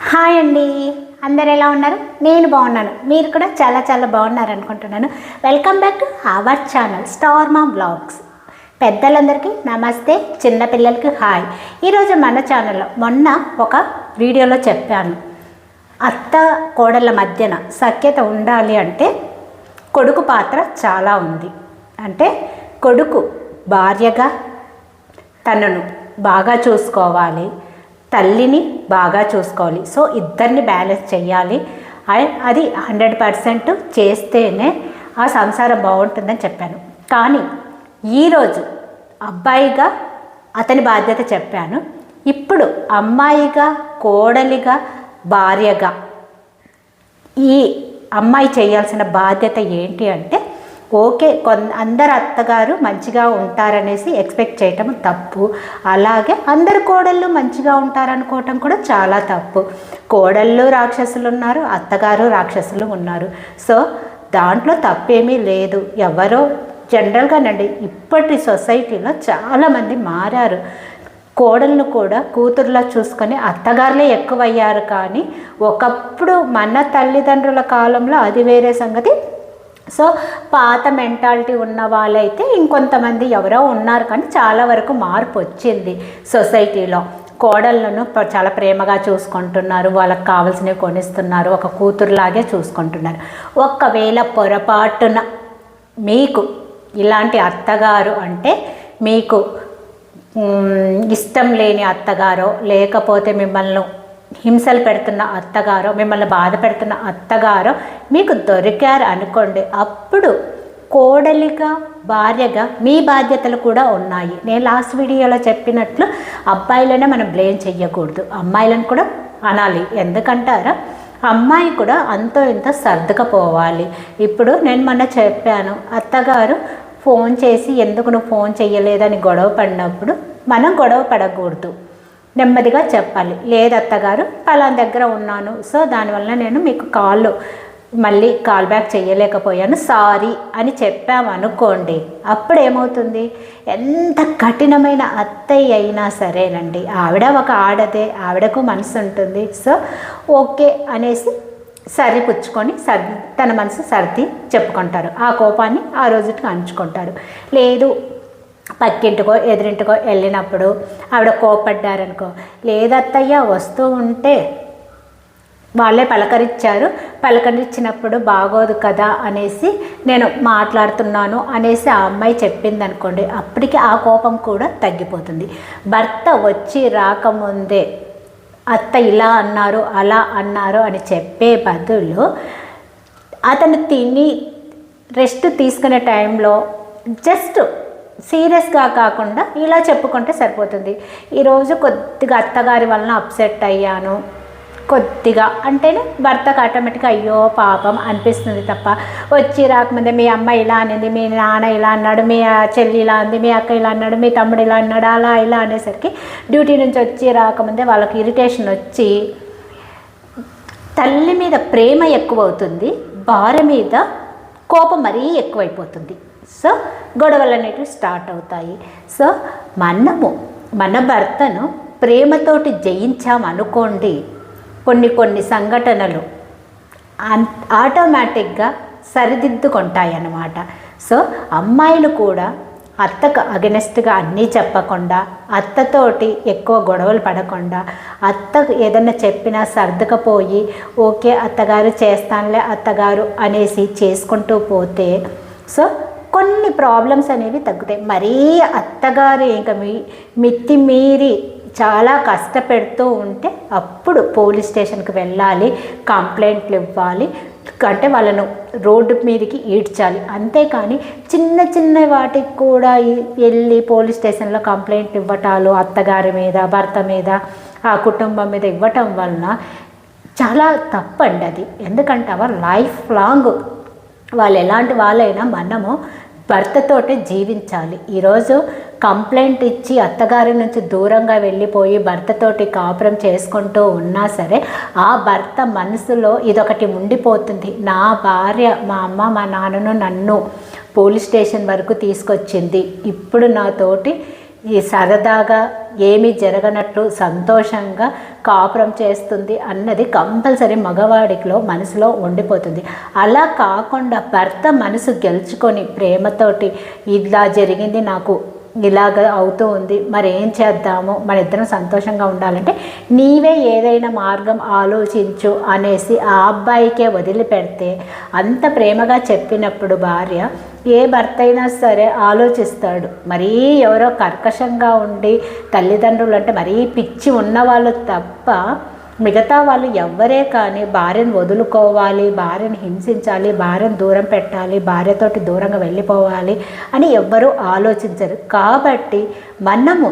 Hi అండి. అందరు ఎలా ఉన్నారు? నేను బాగున్నాను. మీరు కూడా చాలా చాలా బాగున్నారు అనుకుంటున్నాను. Welcome back to our channel star మా బ్లాగ్స్ పెద్దలందరికీ నమస్తే చిన్నపిల్లలకి హాయ్. ఈరోజు మన ఛానల్లో మొన్న ఒక వీడియోలో చెప్పాను. అత్త కోడళ్ళ మధ్యన సఖ్యత ఉండాలి అంటే కొడుకు పాత్ర చాలా ఉంది. అంటే కొడుకు భార్యగా తనను బాగా చూసుకోవాలి. తల్లిని బాగా చూసుకోవాలి. సో ఇద్దరిని బ్యాలెన్స్ చేయాలి. అది హండ్రెడ్ పర్సెంట్ చేస్తేనే ఆ సంసారం బాగుంటుందని చెప్పాను. కానీ ఈరోజు అబ్బాయిగా అతని బాధ్యత చెప్పాను. ఇప్పుడు అమ్మాయిగా కోడలిగా భార్యగా ఈ అమ్మాయి చేయాల్సిన బాధ్యత ఏంటి అంటే ఓకే కొన్ అందరు అత్తగారు మంచిగా ఉంటారనేసి ఎక్స్పెక్ట్ చేయటం తప్పు. అలాగే అందరు కోడళ్ళు మంచిగా ఉంటారనుకోవటం కూడా చాలా తప్పు. కోడళ్ళు రాక్షసులు ఉన్నారు అత్తగారు రాక్షసులు ఉన్నారు. సో దాంట్లో తప్పేమీ లేదు. ఎవరో జనరల్గానండి ఇప్పటి సొసైటీలో చాలామంది మారారు. కోడళ్ళు కూడా కూతుర్లా చూసుకొని అత్తగారులే ఎక్కువయ్యారు కానీ ఒకప్పుడు మన తల్లిదండ్రుల కాలంలో అది వేరే సంగతి. సో పాత మెంటాలిటీ ఉన్న వాళ్ళైతే ఇంకొంతమంది ఎవరో ఉన్నారు కానీ చాలా వరకు మార్పు వచ్చింది సొసైటీలో. కోడళ్ళను చాలా ప్రేమగా చూసుకుంటున్నారు వాళ్ళకి కావాల్సినవి కొనిస్తున్నారు ఒక కూతురులాగే చూసుకుంటున్నారు. ఒకవేళ పొరపాటున మీకు ఇలాంటి అత్తగారు అంటే మీకు ఇష్టం లేని అత్తగారో లేకపోతే మిమ్మల్ని హింసలు పెడుతున్న అత్తగారో మిమ్మల్ని బాధ పెడుతున్న అత్తగారో మీకు దొరికారు అనుకోండి. అప్పుడు కోడలిగా భార్యగా మీ బాధ్యతలు కూడా ఉన్నాయి. నేను లాస్ట్ వీడియోలో చెప్పినట్లు అబ్బాయిలనే మనం బ్లేమ్ చెయ్యకూడదు. అమ్మాయిలను కూడా అనాలి. ఎందుకంటారా? అమ్మాయి కూడా అంతో ఇంత సర్దుకపోవాలి. ఇప్పుడు నేను మొన్న చెప్పాను అత్తగారు ఫోన్ చేసి ఎందుకు నువ్వు ఫోన్ చేయలేదని గొడవ పడినప్పుడు మనం గొడవ పడకూడదు. నెమ్మదిగా చెప్పాలి. లేదు అత్తగారు పలానా దగ్గర ఉన్నాను. సో దానివల్ల నేను మీకు కాల్ మళ్ళీ కాల్ బ్యాక్ చేయలేకపోయాను సారీ అని చెప్పామనుకోండి అప్పుడు ఏమవుతుంది ఎంత కఠినమైన అత్తయ్య అయినా సరేనండి. ఆవిడ ఒక ఆడదే ఆవిడకు మనసు ఉంటుంది. సో ఓకే అనేసి సరి పుచ్చుకొని సర్ది తన మనసు సర్ది చెప్పుకుంటారు. ఆ కోపాన్ని ఆ రోజుకి అంచుకుంటారు. లేదు పక్కింటికో ఎదురింటికో వెళ్ళినప్పుడు ఆవిడ కోపడ్డారనుకో లేదత్తయ్య వస్తూ ఉంటే వాళ్ళే పలకరించారు పలకరించినప్పుడు బాగోదు కదా అనేసి నేను మాట్లాడుతున్నాను అనేసి ఆ అమ్మాయి చెప్పింది అనుకోండి అప్పటికి ఆ కోపం కూడా తగ్గిపోతుంది. భర్త వచ్చి రాకముందే అత్త ఇలా అన్నారు అలా అన్నారు అని చెప్పే బదులు అతను తిని రెస్ట్ తీసుకునే టైంలో జస్ట్ సీరియస్గా కాకుండా ఇలా చెప్పుకుంటే సరిపోతుంది. ఈరోజు కొద్దిగా అత్తగారి వలన అప్సెట్ అయ్యాను. కొద్దిగా అంటేనే భర్తకు ఆటోమేటిక్గా అయ్యో పాపం అనిపిస్తుంది తప్ప వచ్చి రాకముందే మీ అమ్మ ఇలా అనింది మీ నాన్న ఇలా అన్నాడు మీ చెల్లి ఇలా అంది మీ అక్క ఇలా అన్నాడు మీ తమ్ముడు ఇలా అన్నాడు అలా ఇలా అనేసరికి డ్యూటీ నుంచి వచ్చి రాకముందే వాళ్ళకి ఇరిటేషన్ వచ్చి తల్లి మీద ప్రేమ ఎక్కువ అవుతుంది భార్య మీద కోపం మరీ ఎక్కువైపోతుంది. సో గొడవలు అనేటివి స్టార్ట్ అవుతాయి. సో మనము మన భర్తను ప్రేమతోటి జయించామనుకోండి కొన్ని కొన్ని సంఘటనలు అన్ ఆటోమేటిక్గా సరిదిద్దుకుంటాయి అన్నమాట సో అమ్మాయిలు కూడా అత్తకు అగెనెస్ట్గా అన్నీ చెప్పకుండా అత్తతోటి ఎక్కువ గొడవలు పడకుండా అత్తకు ఏదన్నా చెప్పినా సర్దుకపోయి ఓకే అత్తగారు చేస్తానులే అత్తగారు అనేసి చేసుకుంటూ పోతే సో కొన్ని ప్రాబ్లమ్స్ అనేవి తగ్గుతాయి. మరీ అత్తగారు ఇంకా మీ మిత్తిమీరి చాలా కష్టపెడుతూ ఉంటే అప్పుడు పోలీస్ స్టేషన్కి వెళ్ళాలి కంప్లైంట్లు ఇవ్వాలి అంటే వాళ్ళను రోడ్డు మీదకి ఈడ్చాలి. అంతేకాని చిన్న చిన్న వాటికి కూడా వెళ్ళి పోలీస్ స్టేషన్లో కంప్లైంట్ ఇవ్వటాలు అత్తగారి మీద భర్త మీద ఆ కుటుంబం మీద ఇవ్వటం వలన చాలా తప్పండి అది. ఎందుకంటే అవర్ లైఫ్ లాంగ్ వాళ్ళు ఎలాంటి వాళ్ళైనా మనము భర్తతోటే జీవించాలి. ఈరోజు కంప్లైంట్ ఇచ్చి అత్తగారి నుంచి దూరంగా వెళ్ళిపోయి భర్తతోటి కాపురం చేసుకుంటూ ఉన్నా సరే ఆ భర్త మనసులో ఇదొకటి ఉండిపోతుంది. నా భార్య మా అమ్మ మా నాన్నను నన్ను పోలీస్ స్టేషన్ వరకు తీసుకొచ్చింది. ఇప్పుడు నాతోటి ఈ సరదాగా ఏమీ జరగనట్లు సంతోషంగా కాపురం చేస్తుంది అన్నది కంపల్సరీ మగవాడిలో మనసులో ఉండిపోతుంది. అలా కాకుండా భర్త మనసు గెలుచుకొని ప్రేమతోటి ఇలా జరిగింది నాకు ఇలాగ అవుతూ ఉంది మరి ఏం చేద్దాము? మన ఇద్దరం సంతోషంగా ఉండాలంటే నీవే ఏదైనా మార్గం ఆలోచించు అనేసి ఆ అబ్బాయికే వదిలిపెడితే అంత ప్రేమగా చెప్పినప్పుడు భార్య ఏ భర్త అయినా సరే ఆలోచిస్తాడు. మరీ ఎవరో కర్కశంగా ఉండి తల్లిదండ్రులు అంటే మరీ పిచ్చి ఉన్నవాళ్ళు తప్ప మిగతా వాళ్ళు ఎవ్వరే కానీ భార్యను వదులుకోవాలి భార్యను హింసించాలి భార్యను దూరం పెట్టాలి భార్యతోటి దూరంగా వెళ్ళిపోవాలి అని ఎవ్వరూ ఆలోచించరు. కాబట్టి మనము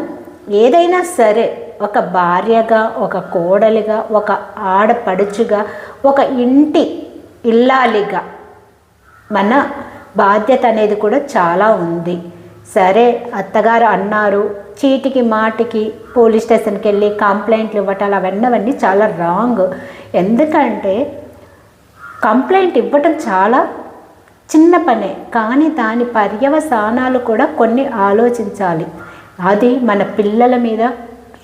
ఏదైనా సరే ఒక భార్యగా ఒక కోడలిగా ఒక ఆడపడుచుగా ఒక ఇంటి ఇల్లాలిగా మన బాధ్యత అనేది కూడా చాలా ఉంది. సరే అత్తగారు అన్నారు చీటికి మాటికి పోలీస్ స్టేషన్కి వెళ్ళి కంప్లైంట్లు ఇవ్వటాలు అవన్నీ చాలా రాంగ్. ఎందుకంటే కంప్లైంట్ ఇవ్వటం చాలా చిన్న పనే కానీ దాని పర్యవసానాలు కూడా కొన్ని ఆలోచించాలి. అది మన పిల్లల మీద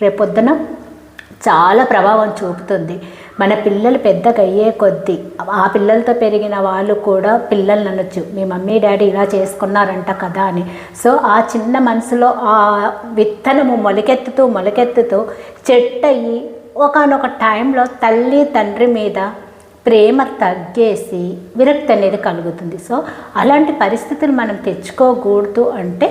రేపొద్దున చాలా ప్రభావం చూపుతుంది. మన పిల్లలు పెద్దగా అయ్యే కొద్దీ ఆ పిల్లలతో పెరిగిన వాళ్ళు కూడా పిల్లల్ని అనొచ్చు మీ మమ్మీ డాడీ ఇలా చేసుకున్నారంట కదా అని. సో ఆ చిన్న మనసులో ఆ విత్తనము మొలకెత్తుతూ మొలకెత్తుతూ చెట్టయి అయ్యి ఒకనొక టైంలో తల్లి తండ్రి మీద ప్రేమ తగ్గేసి విరక్తి అనేది కలుగుతుంది. సో అలాంటి పరిస్థితులు మనం తెచ్చుకోకూడదు అంటే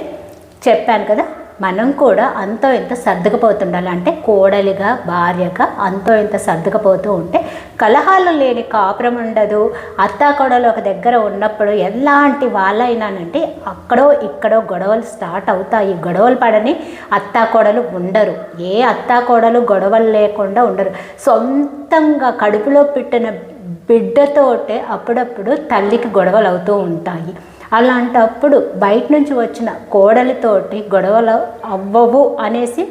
చెప్పాను కదా మనం కూడా అంతో ఇంత సర్దుకుపోతుండాలి. అంటే కోడలిగా భార్యగా అంతో ఇంత సర్దుకుపోతూ ఉంటే కలహాలు లేని కాపురం ఉండదు. అత్తా కోడలు ఒక దగ్గర ఉన్నప్పుడు ఎలాంటి వాళ్ళైనానంటే అక్కడో ఇక్కడో గొడవలు స్టార్ట్ అవుతాయి. గొడవలు పడని అత్తా కోడలు ఉండరు. ఏ అత్తా కోడలు గొడవలు లేకుండా ఉండరు. సొంతంగా కడుపులో పెట్టిన బిడ్డతోటే అప్పుడప్పుడు తల్లికి గొడవలు అవుతూ ఉంటాయి. అలాంటప్పుడు బయట నుంచి వచ్చిన కోడలితోటి గొడవలు అవ్వవు అనేసి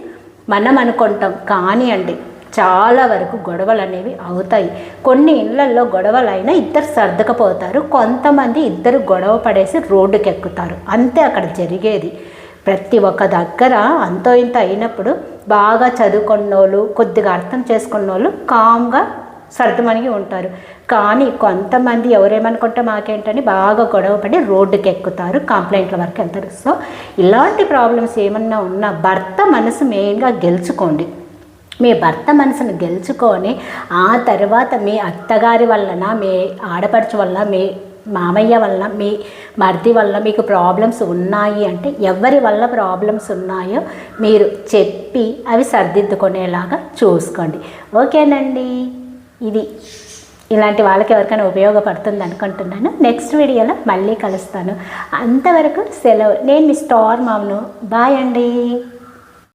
మనం అనుకుంటాం. కానీ అండి చాలా వరకు గొడవలు అనేవి అవుతాయి. కొన్ని ఇళ్ళలో గొడవలు అయినా ఇద్దరు సర్దుకపోతారు. కొంతమంది ఇద్దరు గొడవ పడేసి రోడ్డుకి ఎక్కుతారు అంతే అక్కడ జరిగేది. ప్రతి ఒక్క దగ్గర అంతో ఇంత అయినప్పుడు బాగా చదువుకున్న వాళ్ళు కొద్దిగా అర్థం చేసుకున్న వాళ్ళు కామ్గా సర్దుమణిగి ఉంటారు. కానీ కొంతమంది ఎవరేమనుకుంటే మాకేంటని బాగా గొడవపడి రోడ్డుకి ఎక్కుతారు కంప్లైంట్ల వరకు వెళ్తారు సో ఇలాంటి ప్రాబ్లమ్స్ ఏమన్నా ఉన్నా భర్త మనసు మెయిన్గా గెలుచుకోండి. మీ భర్త మనసును గెలుచుకొని ఆ తర్వాత మీ అత్తగారి వలన మీ ఆడపడుచు వల్ల మీ మామయ్య వల్ల మీ మర్ది వల్ల మీకు ప్రాబ్లమ్స్ ఉన్నాయి అంటే ఎవరి వల్ల ప్రాబ్లమ్స్ ఉన్నాయో మీరు చెప్పి అవి సర్దిద్దుకునేలాగా చూసుకోండి. ఓకేనండి. ఇది ఇలాంటి వాళ్ళకి ఎవరికైనా ఉపయోగపడుతుంది అనుకుంటున్నాను. నెక్స్ట్ వీడియోలో మళ్ళీ కలుస్తాను. అంతవరకు సెలవు. నేను మీ స్టార్ మామ్ను బాయ్ అండి.